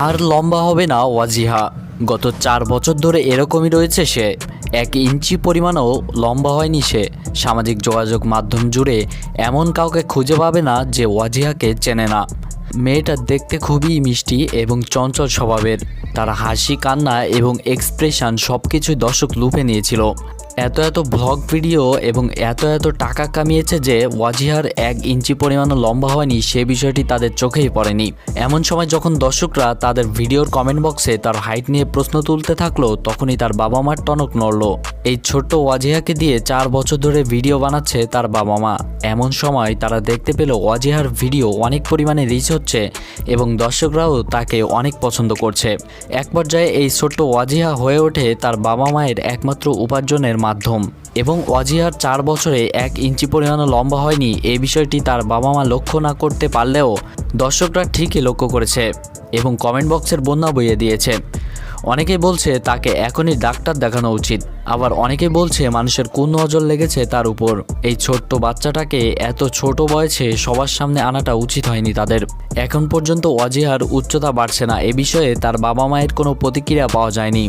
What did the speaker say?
আর লম্বা হবে না ওয়াজিহা। গত চার বছর ধরে এরকমই রয়েছে সে। এক ইঞ্চি পরিমাণও লম্বা হয়নি সে। সামাজিক যোগাযোগ মাধ্যম জুড়ে এমন কাউকে খুঁজে পাবে না যে ওয়াজিহাকে চেনে না। মেয়েটা দেখতে খুবই মিষ্টি এবং চঞ্চল স্বভাবের। তার হাসি, কান্না এবং এক্সপ্রেশন সব কিছুই দর্শক লুপে নিয়েছিল। এত এত ব্লগ ভিডিও এবং এত এত টাকা কামিয়েছে যে ওয়াজিহার এক ইঞ্চি পরিমাণও লম্বা হয়নি, সে বিষয়টি তাদের চোখেই পড়েনি। এমন সময় যখন দর্শকরা তাদের ভিডিওর কমেন্ট বক্সে তার হাইট নিয়ে প্রশ্ন তুলতে থাকল, তখনই তার বাবা মার টনক নড়ল। এই ছোট্ট ওয়াজিহাকে দিয়ে চার বছর ধরে ভিডিও বানাচ্ছে তার বাবা মা এমন সময় তারা দেখতে পেল ওয়াজিহার ভিডিও অনেক পরিমাণে রিচ হচ্ছে এবং দর্শকরাও তাকে অনেক পছন্দ করছে। এক পর্যায়ে এই ছোট্ট ওয়াজিহা হয়ে ওঠে তার বাবা মায়ের একমাত্র উপার্জনের মাধ্যম। এবং ওয়াজিহার চার বছরে এক ইঞ্চি পরিমাণও লম্বা হয়নি এই বিষয়টি তার বাবা মা লক্ষ্য না করতে পারলেও দর্শকরা ঠিকই লক্ষ্য করেছে এবং কমেন্ট বক্সের বন্যা বইয়ে দিয়েছে। অনেকেই বলছে তাকে এখনই ডাক্তার দেখানো উচিত, আবার অনেকে বলছে মানুষের কোন নজর লেগেছে তার উপর। এই ছোট্ট বাচ্চাটাকে এত ছোট বয়সে সবার সামনে আনাটা উচিত হয়নি তাদের। এখন পর্যন্ত ওয়াজিহার উচ্চতা বাড়ছে না, এ বিষয়ে তার বাবা মায়ের কোনো প্রতিক্রিয়া পাওয়া যায়নি।